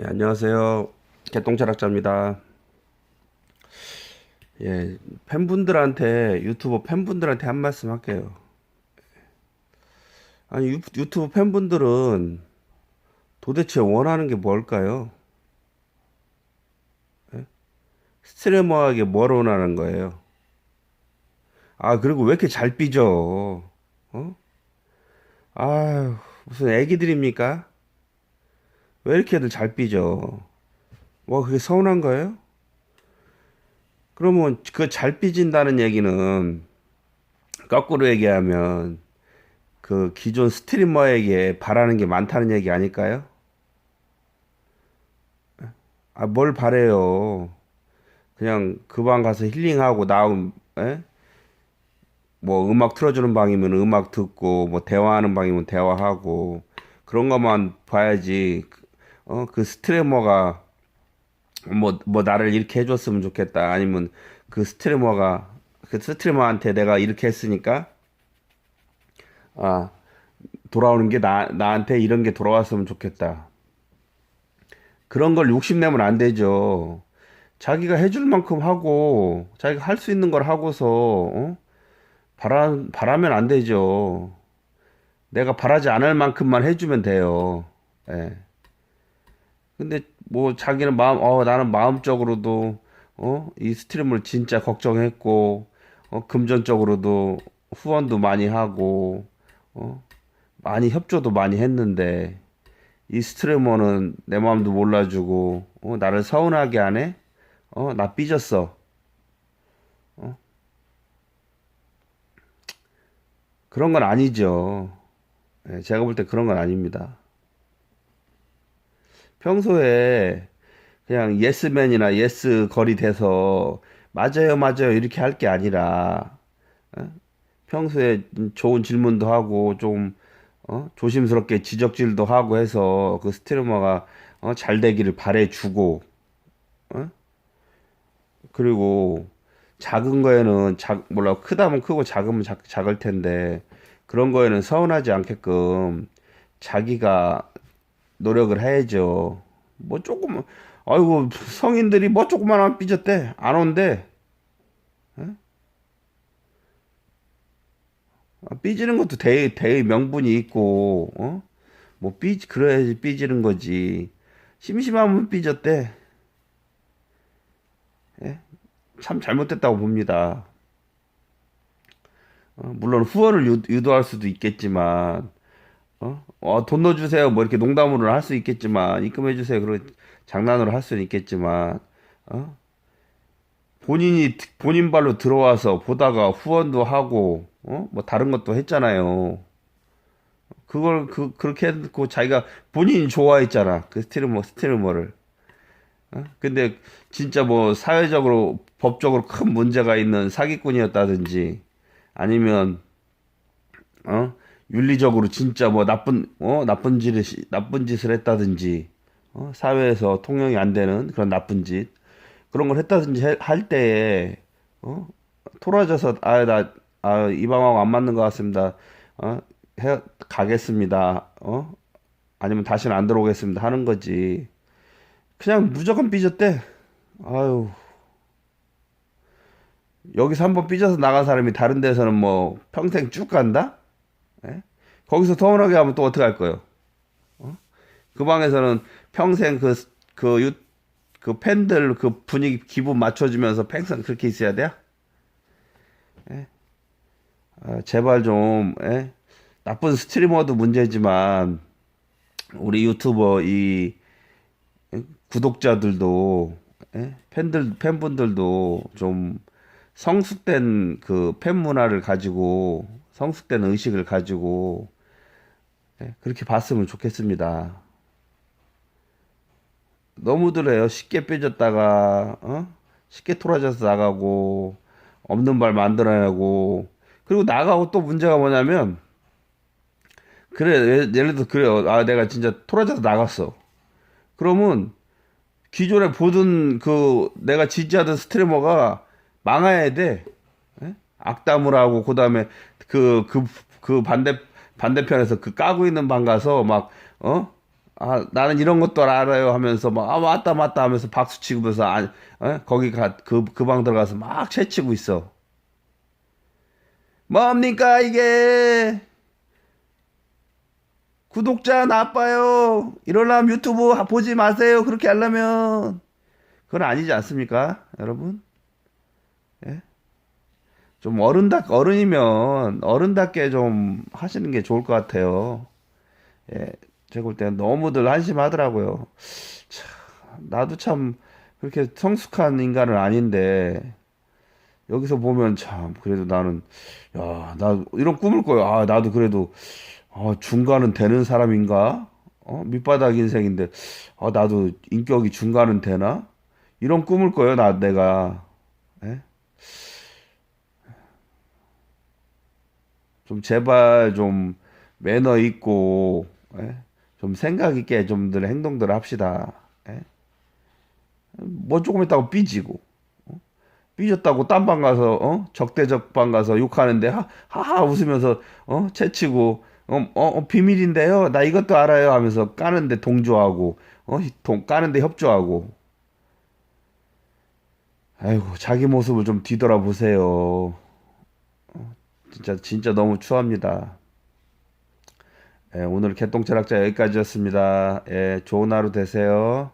예, 안녕하세요. 개똥철학자입니다. 예, 팬분들한테, 유튜버 팬분들한테 한 말씀 할게요. 아니, 유, 유튜브 팬분들은 도대체 원하는 게 뭘까요? 예? 스트리머에게 뭘 원하는 거예요? 아, 그리고 왜 이렇게 잘 삐져? 어? 아유, 무슨 애기들입니까? 왜 이렇게들 잘 삐져? 뭐 그게 서운한 거예요? 그러면 그 잘 삐진다는 얘기는 거꾸로 얘기하면 그 기존 스트리머에게 바라는 게 많다는 얘기 아닐까요? 아, 뭘 바래요? 그냥 그 방 가서 힐링하고 나온 에? 뭐 음악 틀어주는 방이면 음악 듣고 뭐 대화하는 방이면 대화하고 그런 것만 봐야지 어, 그 스트리머가 뭐, 뭐 나를 이렇게 해줬으면 좋겠다. 아니면 그 스트리머가 그 스트리머한테 내가 이렇게 했으니까 아, 돌아오는 게 나, 나한테 이런 게 돌아왔으면 좋겠다. 그런 걸 욕심내면 안 되죠. 자기가 해줄 만큼 하고, 자기가 할 수 있는 걸 하고서, 어? 바라, 바라면 안 되죠. 내가 바라지 않을 만큼만 해주면 돼요. 예. 근데 뭐 자기는 마음, 어, 나는 마음적으로도, 어, 이 스트리머를 진짜 걱정했고, 어, 금전적으로도 후원도 많이 하고, 어, 많이 협조도 많이 했는데, 이 스트리머는 내 마음도 몰라주고, 어, 나를 서운하게 하네? 어, 나 삐졌어. 어? 그런 건 아니죠. 예, 제가 볼 때 그런 건 아닙니다. 평소에 그냥 예스맨이나 예스 걸이 돼서 맞아요, 맞아요 이렇게 할 게 아니라 어? 평소에 좋은 질문도 하고 좀 어? 조심스럽게 지적질도 하고 해서 그 스트리머가 어? 잘 되기를 바래주고 어? 그리고 작은 거에는 작 몰라 크다면 크고 작으면 작, 작을 텐데 그런 거에는 서운하지 않게끔 자기가 노력을 해야죠. 뭐 조금 아이고 성인들이 뭐 조그만하면 삐졌대 안 온대. 에? 아, 삐지는 것도 대, 대의 명분이 있고 어? 뭐 삐, 그래야지 삐지는 거지. 심심하면 삐졌대. 예? 참 잘못됐다고 봅니다. 어, 물론 후원을 유, 유도할 수도 있겠지만 어? 어, 돈 넣어주세요. 뭐 이렇게 농담으로 할 수 있겠지만, 입금해주세요. 그리고 장난으로 할 수는 있겠지만, 어? 본인이, 본인 발로 들어와서 보다가 후원도 하고, 어? 뭐 다른 것도 했잖아요. 그걸, 그, 그렇게 했고 자기가 본인이 좋아했잖아. 그 스트리머, 스트리머를. 어? 근데 진짜 뭐 사회적으로, 법적으로 큰 문제가 있는 사기꾼이었다든지, 아니면, 어? 윤리적으로 진짜 뭐 나쁜 어? 나쁜 짓을 나쁜 짓을 했다든지 어? 사회에서 통용이 안 되는 그런 나쁜 짓 그런 걸 했다든지 해, 할 때에 어? 토라져서 아 나 아, 이 방하고 안 맞는 것 같습니다. 어? 해, 가겠습니다. 어? 아니면 다시는 안 들어오겠습니다. 하는 거지. 그냥 무조건 삐졌대. 아유. 여기서 한번 삐져서 나간 사람이 다른 데서는 뭐 평생 쭉 간다? 예? 거기서 서운하게 하면 또 어떻게 할 거예요? 어? 그 방에서는 평생 그, 그, 유, 그 팬들 그 분위기, 기분 맞춰주면서 평생 그렇게 있어야 돼요? 예? 아, 제발 좀, 예? 나쁜 스트리머도 문제지만, 우리 유튜버 이 구독자들도, 예? 팬들, 팬분들도 좀 성숙된 그 팬 문화를 가지고 성숙된 의식을 가지고 예, 그렇게 봤으면 좋겠습니다. 너무들 해요. 쉽게 빼졌다가 어? 쉽게 토라져서 나가고 없는 발 만들어내고 그리고 나가고 또 문제가 뭐냐면 그래 예를 들어 그래요. 아 내가 진짜 토라져서 나갔어. 그러면 기존에 보던 그 내가 지지하던 스트리머가 망해야 돼. 예? 악담을 하고 그다음에 그 그 그 반대 반대편에서 그 까고 있는 방 가서 막 어? 아, 나는 이런 것도 알아요 하면서 막, 아, 맞다, 맞다 하면서 박수 치고서, 아, 어? 거기 가, 그, 그 방 들어가서 막 채치고 있어. 뭡니까, 이게? 구독자 나빠요. 이러려면 유튜브 보지 마세요. 그렇게 하려면. 그건 아니지 않습니까, 여러분? 예? 좀 어른다, 어른이면 어른답게 좀 하시는 게 좋을 것 같아요. 예, 제가 볼 때는 너무들 한심하더라고요. 참, 나도 참 그렇게 성숙한 인간은 아닌데, 여기서 보면 참, 그래도 나는, 야, 나 이런 꿈을 꿔요. 아, 나도 그래도, 아, 중간은 되는 사람인가? 어, 밑바닥 인생인데, 아, 나도 인격이 중간은 되나? 이런 꿈을 꿔요, 나, 내가. 예? 좀 제발 좀 매너 있고, 예? 좀 생각 있게 좀들 행동들 합시다. 예? 뭐 조금 있다고 삐지고, 삐졌다고 딴방 가서, 어? 적대적 방 가서 욕하는데, 하, 하하 웃으면서, 어? 채치고, 어, 어, 어, 비밀인데요? 나 이것도 알아요? 하면서 까는데 동조하고, 어? 동, 까는데 협조하고. 아이고, 자기 모습을 좀 뒤돌아보세요. 진짜, 진짜 너무 추합니다. 예, 오늘 개똥철학자 여기까지였습니다. 예, 좋은 하루 되세요.